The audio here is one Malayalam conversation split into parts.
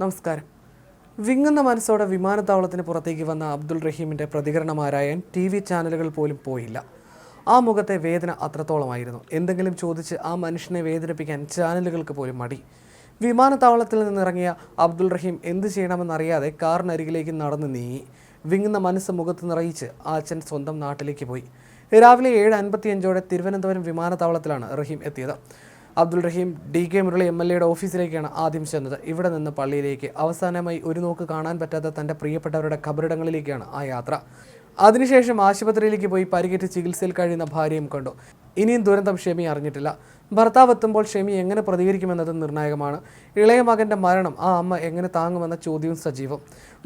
നമസ്കാരം. വിങ്ങുന്ന മനസ്സോടെ വിമാനത്താവളത്തിന് പുറത്തേക്ക് വന്ന അബ്ദുൾ റഹീമിന്റെ പ്രതികരണമാരായാൻ ടി വി ചാനലുകൾ പോലും പോയില്ല. ആ മുഖത്തെ വേദന അത്രത്തോളമായിരുന്നു. എന്തെങ്കിലും ചോദിച്ച് ആ മനുഷ്യനെ വേദനിപ്പിക്കാൻ ചാനലുകൾക്ക് പോലും മടി. വിമാനത്താവളത്തിൽ നിന്നിറങ്ങിയ അബ്ദുൾ റഹീം എന്ത് ചെയ്യണമെന്നറിയാതെ കാറിനരികിലേക്ക് നടന്ന് നീങ്ങി. വിങ്ങുന്ന മനസ്സ് മുഖത്ത് നിറയിച്ച് ആ അച്ഛൻ സ്വന്തം നാട്ടിലേക്ക് പോയി. രാവിലെ ഏഴ് അൻപത്തിയഞ്ചോടെ തിരുവനന്തപുരം വിമാനത്താവളത്തിലാണ് റഹീം എത്തിയത്. Abdul Raheem D K Murali M L എയുടെ ഓഫീസിലേക്കാണ് ആദ്യം ചെന്നത്. ഇവിടെ നിന്ന് പള്ളിയിലേക്ക് അവസാനമായി ഒരു നോക്ക് കാണാൻ പറ്റാത്ത തന്റെ പ്രിയപ്പെട്ടവരുടെ ഖബറിടങ്ങളിലേക്കാണ് ആ യാത്ര. അതിനുശേഷം ആശുപത്രിയിലേക്ക് പോയി പരിക്കേറ്റ് ചികിത്സയിൽ കഴിയുന്ന ഭാര്യയും കണ്ടു. ഇനിയും ദുരന്തം ഷെമി അറിഞ്ഞിട്ടില്ല. ഭർത്താവ് എത്തുമ്പോൾ ഷെമി എങ്ങനെ പ്രതികരിക്കുമെന്നത് നിർണായകമാണ്. ഇളയ മകന്റെ മരണം ആ അമ്മ എങ്ങനെ താങ്ങുമെന്ന ചോദ്യവും സജീവം.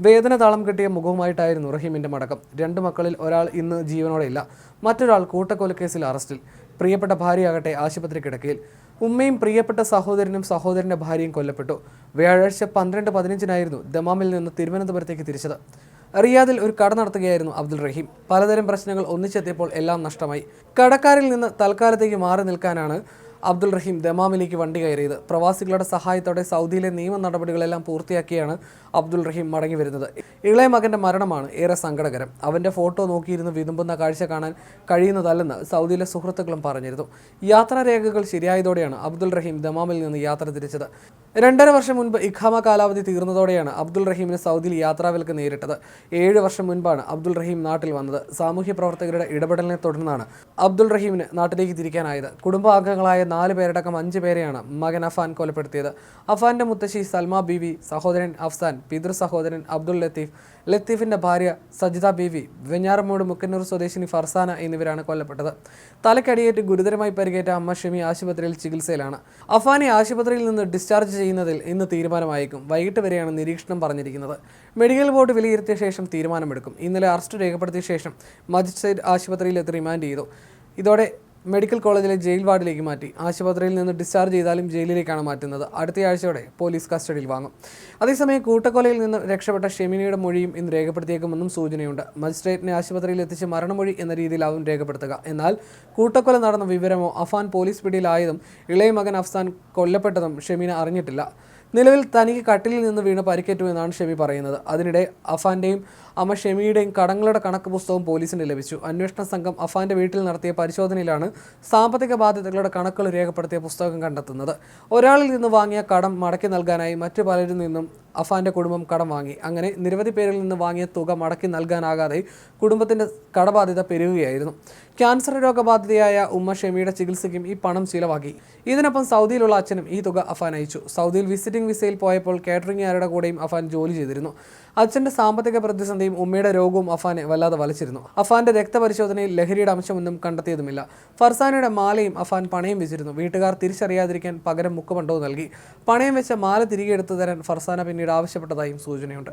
വേദന താളം കിട്ടിയ മുഖവുമായിട്ടായിരുന്നു റഹീമിന്റെ മടക്കം. രണ്ട് മക്കളിൽ ഒരാൾ ഇന്ന് ജീവനോടെ ഇല്ല മറ്റൊരാൾ കൂട്ടക്കൊലക്കേസിൽ അറസ്റ്റിൽ. പ്രിയപ്പെട്ട ഭാര്യയാകട്ടെ ആശുപത്രി കിടക്കയിൽ. ഉമ്മയും പ്രിയപ്പെട്ട സഹോദരനും സഹോദരന്റെ ഭാര്യയും കൊല്ലപ്പെട്ടു. വ്യാഴാഴ്ച പന്ത്രണ്ട് പതിനഞ്ചിനായിരുന്നു ദമാമിൽ നിന്ന് തിരുവനന്തപുരത്തേക്ക് തിരിച്ചത്. റിയാദിൽ ഒരു കട നടത്തുകയായിരുന്നു അബ്ദുൾ റഹീം. പലതരം പ്രശ്നങ്ങൾ ഒന്നിച്ചെത്തിയപ്പോൾ എല്ലാം നഷ്ടമായി. കടക്കാരിൽ നിന്ന് തൽക്കാലത്തേക്ക് മാറി നിൽക്കാനാണ് അബ്ദുൾ റഹീം ദമാമിലേക്ക് വണ്ടി കയറിയത്. പ്രവാസികളുടെ സഹായത്തോടെ സൗദിയിലെ നിയമ നടപടികളെല്ലാം പൂർത്തിയാക്കിയാണ് അബ്ദുൾ റഹീം മടങ്ങി വരുന്നത്. ഇളയ മകന്റെ മരണമാണ് ഏറെ സങ്കടകരം. അവന്റെ ഫോട്ടോ നോക്കിയിരുന്ന് വിതുമ്പുന്ന കാഴ്ച കാണാൻ കഴിയുന്നതല്ലെന്ന് സൗദിയിലെ സുഹൃത്തുക്കളും പറഞ്ഞിരുന്നു. യാത്രാരേഖകൾ ശരിയായതോടെയാണ് അബ്ദുൾ റഹീം ദമാമിൽ നിന്ന് യാത്ര തിരിച്ചത്. രണ്ടര വർഷം മുൻപ് ഇഖാമ കാലാവധി തീർന്നതോടെയാണ് അബ്ദുൾ റഹീമിന് സൗദിയിൽ യാത്രാവിലക്ക് നേരിട്ടത്. ഏഴ് വർഷം മുൻപാണ് അബ്ദുൾ റഹീം നാട്ടിൽ വന്നത്. സാമൂഹ്യ പ്രവർത്തകരുടെ ഇടപെടലിനെ തുടർന്നാണ് അബ്ദുൾ റഹീമിന് നാട്ടിലേക്ക് തിരിക്കാനായത്. കുടുംബാംഗങ്ങളായ നാല് പേരടക്കം അഞ്ച് പേരെയാണ് മകൻ അഫാൻ കൊലപ്പെടുത്തിയത്. അഫാന്റെ മുത്തശ്ശി സൽമ ബീവി സഹോദരൻ അഫ്സാൻ പിതൃ സഹോദരൻ അബ്ദുൾ ലത്തീഫ് ലത്തീഫിന്റെ ഭാര്യ സജിത ബീവി വെഞ്ഞാറമൂട് മുക്കന്നൂർ സ്വദേശിനി ഫർസാന എന്നിവരാണ് കൊല്ലപ്പെട്ടത്. തലക്കടിയേറ്റ് ഗുരുതരമായി പരിക്കേറ്റ അമ്മ ഷെമി ആശുപത്രിയിൽ ചികിത്സയിലാണ്. അഫാനെ ആശുപത്രിയിൽ നിന്ന് ഡിസ്ചാർജ് ചെയ്യുന്നതിൽ ഇന്ന് തീരുമാനമായേക്കും. വൈകിട്ട് വരെയാണ് നിരീക്ഷണം പറഞ്ഞിരിക്കുന്നത്. മെഡിക്കൽ ബോർഡ് വിലയിരുത്തിയ ശേഷം തീരുമാനമെടുക്കും. ഇന്നലെ അറസ്റ്റ് രേഖപ്പെടുത്തിയ ശേഷം മജിസ്ട്രേറ്റ് ആശുപത്രിയിലെത്തി റിമാൻഡ് ചെയ്തു. ഇതോടെ മെഡിക്കൽ കോളേജിലെ ജയിൽ വാർഡിലേക്ക് മാറ്റി. ആശുപത്രിയിൽ നിന്ന് ഡിസ്ചാർജ് ചെയ്താലും ജയിലിലേക്കാണ് മാറ്റുന്നത്. അടുത്തയാഴ്ചയോടെ പോലീസ് കസ്റ്റഡിയിൽ വാങ്ങും. അതേസമയം കൂട്ടക്കൊലയിൽ നിന്ന് രക്ഷപ്പെട്ട ഷെമിനിയുടെ മൊഴിയും ഇന്ന് രേഖപ്പെടുത്തിയേക്കുമെന്നും സൂചനയുണ്ട്. മജിസ്ട്രേറ്റിനെ ആശുപത്രിയിൽ എത്തിച്ച് മരണമൊഴി എന്ന രീതിയിലാവും രേഖപ്പെടുത്തുക. എന്നാൽ കൂട്ടക്കൊല നടന്ന വിവരമോ അഫാൻ പോലീസ് പിടിയിലായതും ഇളയ മകൻ അഫ്സാൻ കൊല്ലപ്പെട്ടതും ഷെമീന അറിഞ്ഞിട്ടില്ല. നിലവിൽ തനിക്ക് കട്ടിലിൽ നിന്ന് വീണ് പരിക്കേറ്റു എന്നാണ് ഷെമി പറയുന്നത്. അതിനിടെ അഫാന്റെയും അമ്മ ഷെമിയുടെയും കടങ്ങളുടെ കണക്ക് പുസ്തകം പോലീസിന് ലഭിച്ചു. അന്വേഷണ സംഘം അഫാന്റെ വീട്ടിൽ നടത്തിയ പരിശോധനയിലാണ് സാമ്പത്തിക ബാധ്യതകളുടെ കണക്കുകൾ രേഖപ്പെടുത്തിയ പുസ്തകം കണ്ടെത്തുന്നത്. ഒരാളിൽ നിന്ന് വാങ്ങിയ കടം മടക്കി നൽകാനായി മറ്റു പലരിൽ നിന്നും അഫാന്റെ കുടുംബം കടം വാങ്ങി. അങ്ങനെ നിരവധി പേരിൽ നിന്ന് വാങ്ങിയ തുക മടക്കി നൽകാനാകാതെ കുടുംബത്തിന്റെ കടബാധ്യത പെരുകുകയായിരുന്നു. ക്യാൻസർ രോഗബാധിതയായ ഉമ്മ ഷെമിയുടെ ചികിത്സയ്ക്കും ഈ പണം ചിലവാക്കി ഇതിനൊപ്പം സൗദിയിലുള്ള അച്ഛനും ഈ തുക അഫാൻ അയച്ചു. സൗദിയിൽ വിസിറ്റിംഗ് വിസയിൽ പോയപ്പോൾ കാറ്ററിംഗുകാരുടെ കൂടെയും അഫാൻ ജോലി ചെയ്തിരുന്നു. അച്ഛന്റെ സാമ്പത്തിക പ്രതിസന്ധിയും ഉമ്മയുടെ രോഗവും അഫാനെ വല്ലാതെ വലിച്ചിരുന്നു. അഫാന്റെ രക്തപരിശോധനയിൽ ലഹരിയുടെ അംശമൊന്നും കണ്ടെത്തിയതുമില്ല. ഫർസാനയുടെ മാലയും അഫാൻ പണയം വെച്ചിരുന്നു. വീട്ടുകാർ തിരിച്ചറിയാതിരിക്കാൻ പകരം മുക്കുമണ്ടവും നൽകി. പണയം വെച്ച മാല തിരികെ എടുത്തു തരാൻ ഫർസാന പിന്നീട് ആവശ്യപ്പെട്ടതായും സൂചനയുണ്ട്